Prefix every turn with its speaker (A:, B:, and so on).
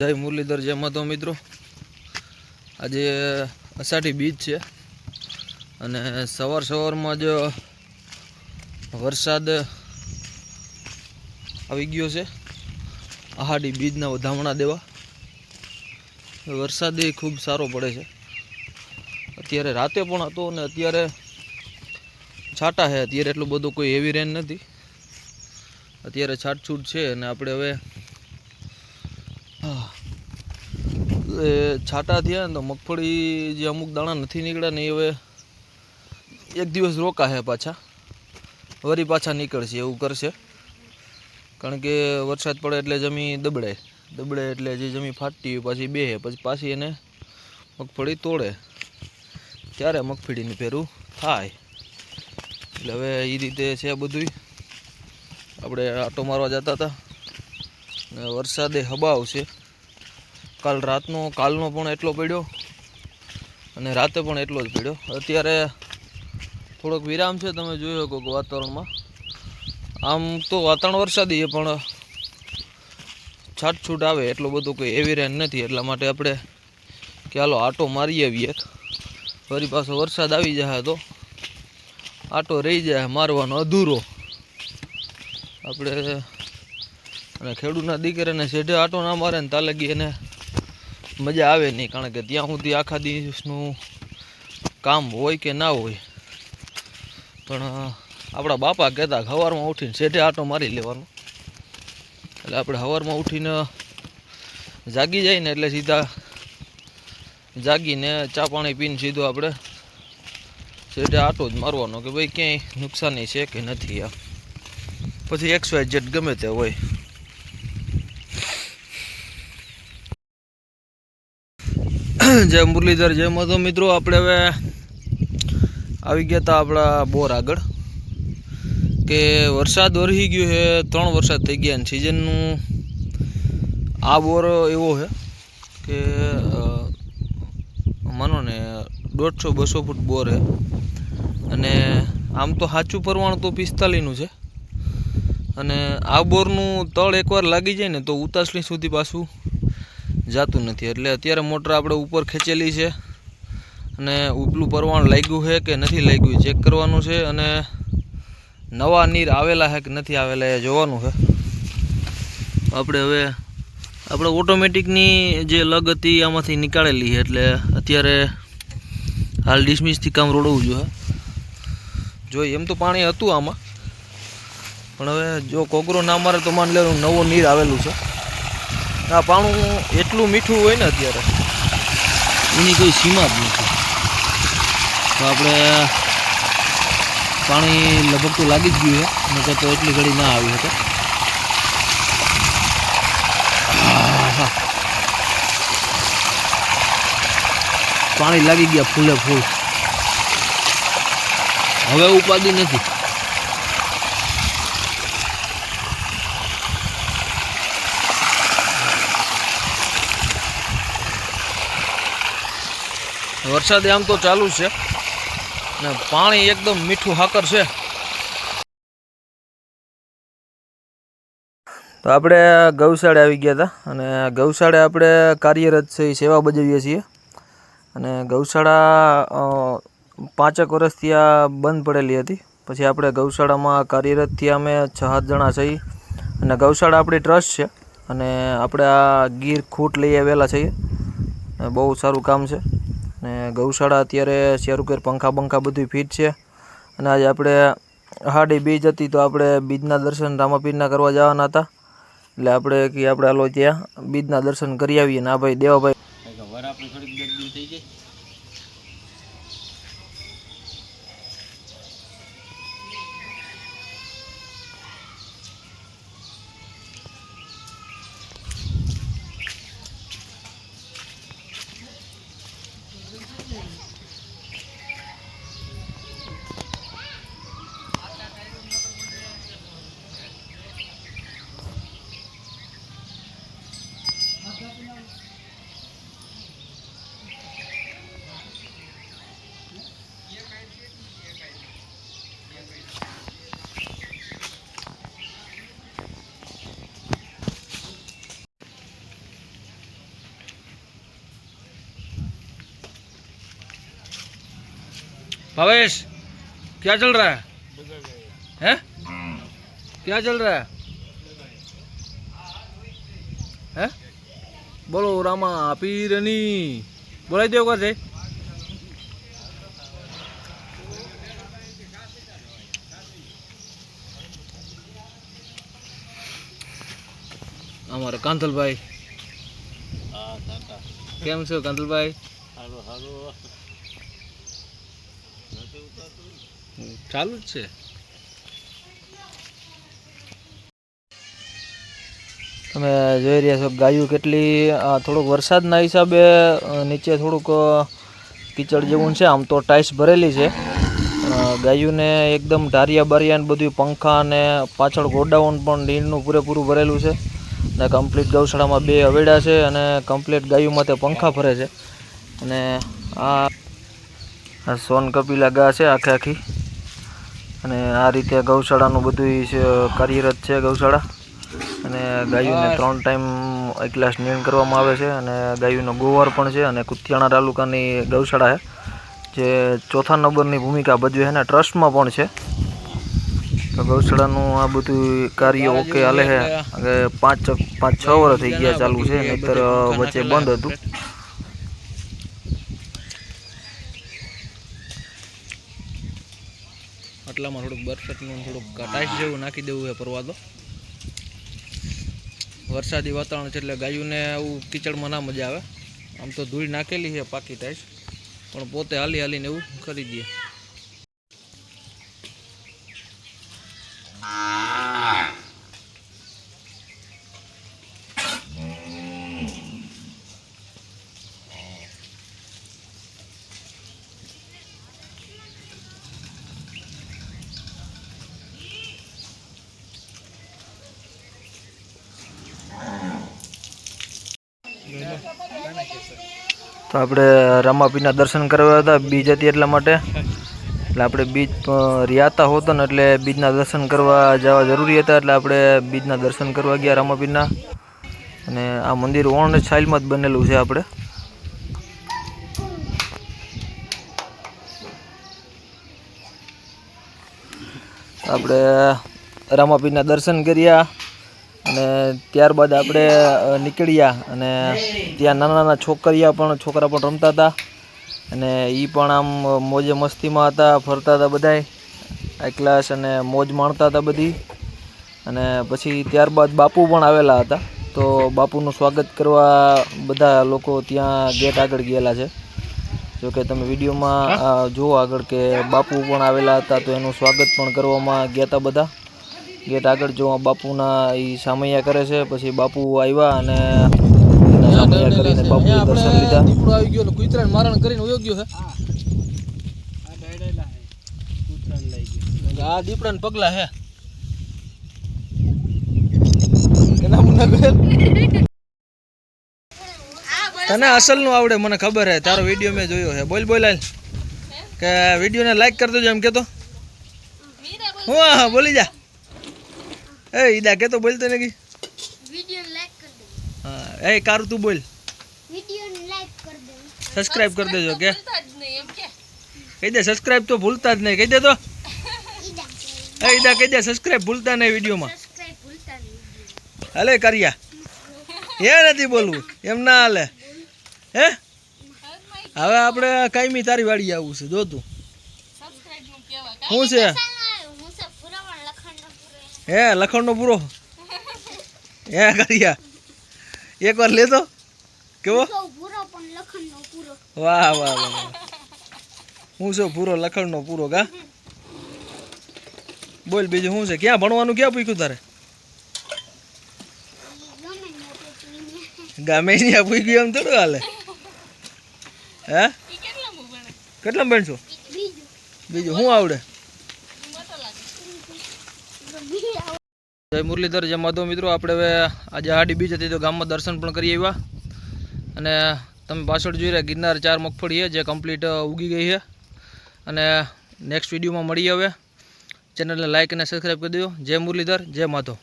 A: જય મુરલીધર, જય માધવ મિત્રો. આજે અષાઢી બીજ છે અને સવાર સવારમાં જ વરસાદ આવી ગયો છે. અહાડી બીજના વધામણા દેવા. વરસાદ એ ખૂબ સારો પડે છે. અત્યારે રાતે પણ હતો અને અત્યારે છાંટા છે. અત્યારે એટલું બધું કોઈ હેવી રેન નથી. અત્યારે છાટછૂટ છે અને આપણે હવે એ છાંટા થયા ને તો મગફળી જે અમુક દાણા નથી નીકળ્યા ને એ હવે એક દિવસ રોકાશે પાછા. વરી પાછા નીકળશે, એવું કરશે. કારણ કે વરસાદ પડે એટલે જમી દબડે. દબડે એટલે જે જમી ફાટતી હોય પાછી બેહે, પછી પાછી એને મગફળી તોડે. ત્યારે મગફળીની ફેરું થાય. એટલે હવે એ રીતે છે બધુંય. આપણે આટો મારવા જતા હતા. વરસાદે હબાવ છે. કાલ રાતનો, કાલનો પણ એટલો પડ્યો અને રાતે પણ એટલો જ પડ્યો. અત્યારે થોડોક વિરામ છે, તમે જોઈ શકો કે વાતાવરણમાં. આમ તો વાતાવરણ વરસાદી પણ છાટછૂટ આવે, એટલો બધો કોઈ એવી રેન નથી. એટલા માટે આપણે કે હાલો આટો મારી આવીએ. ફરી પાછો વરસાદ આવી જાય તો આટો રહી જાય, મારવાનો અધૂરો. આપણે અને ખેડૂતના દીકરાને શેઢે આટો ના મારે ને તાલગી એને મજા આવે નહીં, કારણ કે ત્યાં સુધી આખા દિવસનું કામ હોય કે ના હોય. પણ આપણા બાપા કહેતા સવારમાં ઉઠીને શેઠે આટો મારી લેવાનો. એટલે આપણે સવારમાં ઉઠીને જાગી જાય ને એટલે સીધા જાગીને ચા પાણી પીને સીધું આપણે શેઠે આટો જ મારવાનો કે ભાઈ ક્યાંય નુકસાની છે કે નથી આ. પછી એક્સવાય જેટ ગમે તે હોય. જય મુરલીધર, જય મધો મિત્રો, આપણે હવે આવી ગયા હતા આપણા બોર આગળ. કે વરસાદ વરસી ગયો છે, ત્રણ વરસાદ થઈ ગયા અને સિઝનનું આ બોર એવો છે કે માનો ને દોઢસો, બસો ફૂટ બોર છે. અને આમ તો સાચું પરવાણું તો પિસ્તાલીસનું છે. અને આ બોરનું તળ એકવાર લાગી જાય ને તો ઉતાસણી સુધી પાછું જાતું નથી. એટલે અત્યારે મોટર આપણે ઉપર ખેંચેલી છે અને ઉપલું પરવાણ લાગ્યું છે કે નથી લાગ્યું ચેક કરવાનું છે અને નવા નીર આવેલા છે કે નથી આવેલા એ જોવાનું છે. આપણે હવે આપણે ઓટોમેટિકની જે લગ હતી આમાંથી નીકાળેલી છે એટલે અત્યારે હાલ ડિસમિસથી કામ રોડવું જોઈએ. જોઈએ, એમ તો પાણી હતું આમાં. પણ હવે જો કોગરો ના મારે તો માન લેવાનું નવો નીર આવેલું છે. આ પાણું એટલું મીઠું હોય ને અત્યારે, એની કોઈ સીમા જ નથી. તો આપણે પાણી લગભગ તો લાગી જ ગયું નકર તો એટલી ઘડી ના આવી હતી પાણી લાગી ગયા ફૂલે ફૂલ. હવે ઉપાધિ નથી. વરસાદ આમ તો ચાલુ છે. ને પાણી એકદમ મીઠું હાકર છે. તો આપણે ગૌશાળે આવી ગયા હતા અને ગૌશાળે આપણે કાર્યરત છે, સેવા બજાવીએ છીએ. અને ગૌશાળા પાંચેક વર્ષથી આ બંધ પડેલી હતી. પછી આપણે ગૌશાળામાં કાર્યરત થયા અમે છ સાત જણા છીએ. અને ગૌશાળા આપણી ટ્રસ્ટ છે. અને આપણે આ ગીર ખૂટ લઈ આવેલા છીએ. બહુ સારું કામ છે. ને ગૌશાળા અત્યારે શેરુકેર પંખા બંખા બધું ફિટ છે. અને આજે આપણે હાડી બીજ હતી તો આપણે બીજના દર્શન રામાપીરના કરવા જવાના હતા. એટલે આપણે કે આપણે હાલો ત્યાં બીજના દર્શન કરી આવીએ. ને આ ભાઈ દેવાભાઈ
B: થઈ જાય
A: भावेश क्या चल रहा है हैं क्या चल रहा है हैं बोलो रामा पीरनी बोलाई दो कर અમારા કાંતલભાઈ
B: હા કાકા
A: કેમ છો કાંતલભાઈ
B: હાલો હાલો નથી ઉતારતું
A: ચાલુ જ છે. તમે જોઈ રહ્યા છો ગાયું કેટલી થોડુંક વરસાદના હિસાબે નીચે થોડુંક કિચડ જેવું છે. આમ તો ટાઇલ્સ ભરેલી છે. ગાયુંને એકદમ ઢારિયા બારિયા ને બધું પંખા અને પાછળ ગોડાઉન પણ નીરનું પૂરેપૂરું ભરેલું છે. ને કમ્પ્લીટ ગૌશાળામાં બે અવેડા છે અને કમ્પ્લીટ ગાયુંમાં તે પંખા ફરે છે. અને આ આ સોન કપિલા ગા છે આખે આખી. અને આ રીતે ગૌશાળાનું બધું કાર્યરત છે ગૌશાળા. અને ગાયોને ત્રણ ટાઈમ એક ગ્લાસ નિયણ કરવામાં આવે છે અને ગાયોનો ગોવાર પણ છે અને કુતિયાણા તાલુકાની ગૌશાળા છે. જે ચોથા નંબરની ભૂમિકા ભજવે છે અને ટ્રસ્ટમાં પણ છે. તો ગૌશાળાનું આ બધું કાર્ય ઓકે હાલે છે. પાંચ પાંચ છ વર્ષ થઈ ગયા ચાલુ છે નહીતર વચ્ચે બંધ હતું. આટલામાં થોડુંક બરફટનું થોડુંક કટાશ જેવું નાખી દેવું છે પરવા દો વરસાદી વાતાવરણ છે એટલે ગાયુંને આવું કીચડમાં ના મજા આવે. આમ તો ધૂળ નાખેલી છે પાકી ટાઈસ. પણ પોતે હાલી હાલીને એવું કરી દે. તો આપણે રામાપીના દર્શન કરવા હતા બીજ હતી એટલા માટે. એટલે આપણે બીજ રિયાતા હોતો ને એટલે બીજના દર્શન કરવા જવા જરૂરી હતા. એટલે આપણે બીજના દર્શન કરવા ગયા રમાપીના. અને આ મંદિર ઓણ સાઇલમાં જ બનેલું છે આપણે. આપણે રામાપીરના દર્શન કર્યા. અને ત્યારબાદ આપણે નીકળ્યા અને ત્યાં નાના નાના છોકરીયા પણ, છોકરા પણ રમતા હતા. અને એ પણ આમ મોજે મસ્તીમાં હતા, ફરતા હતા બધાય. એકલાસ અને મોજ માણતા હતા બધી. અને પછી ત્યારબાદ બાપુ પણ આવેલા હતા. તો બાપુનું સ્વાગત કરવા બધા લોકો ત્યાં ગેટ આગળ ગયેલા છે. જો કે તમે વિડીયોમાં જુઓ આગળ કે બાપુ પણ આવેલા હતા તો એનું સ્વાગત પણ કરવામાં ગયા હતા બધા. ગેટ આગળ જો બાપુના એ સામૈયા કરે છે પછી બાપુ આવ્યા અને સામૈયા કરીને બાપુ દર્શન લીધા. દીપડો આવી ગયો કુતરાને મારણ કરીને વયો ગયો છે. આ દીપડાને પગલા હે તને અસલનું આવડે મને ખબર હે. તારો વીડિયો મેં જોયો હે બોલ બોલ કે કે વિડીયોને લાઈક કરતો દેજો એમ કેતો. હું હા બોલી જા. એ ઈદા કે તો બોલતો નથી
C: વિડિયો લાઈક કરી દે
A: હા એ કારું તું બોલ.
C: વિડિયો લાઈક કરી દે
A: સબસ્ક્રાઇબ કરી દેજો કે. કહી દે સબસ્ક્રાઇબ તો ભૂલતા જ નહીં કહી દે તો. એ ઈદા કહી દે સબસ્ક્રાઇબ ભૂલતા નહીં વિડિયોમાં.
C: સબસ્ક્રાઇબ ભૂલતા નહીં
A: હાલે કરિયા. એ નથી બોલવું એમ ના હાલે. હે? હવે આપણે કાયમી તારી વાળી આવું છે જો તું. શું છે?
C: હે
A: લખણનો પૂરો. હે કર્યા. એકવાર લેતો. કેવો? વાહ વાહ વાહ. હું છું પૂરો લખણનો પૂરો કા? બોલ બીજું શું છે? ક્યાં ભણવાનું ક્યાં પૂછ્યું તારે?
C: ગમે
A: ત્યાં પૂછ્યું. એમ થોડું હાલે. હે? કેટલા ભણશો?
C: બીજું.
A: બીજું શું આવડે? જય મુરલીધર, જય માધવ મિત્રો. આપણે હવે આજે હાડી બીજ હતી તો ગામમાં દર્શન પણ કરી આવ્યા. અને તમે પાછળ જોઈ રહ્યા ગિરનાર ચાર મગફળી છે, જે કમ્પ્લીટ ઉગી ગઈ છે. અને નેક્સ્ટ વિડીયોમાં મળીએ હવે. ચેનલને લાઇક અને સબસ્ક્રાઈબ કરી દો જય મુરલીધર, જય માધવ.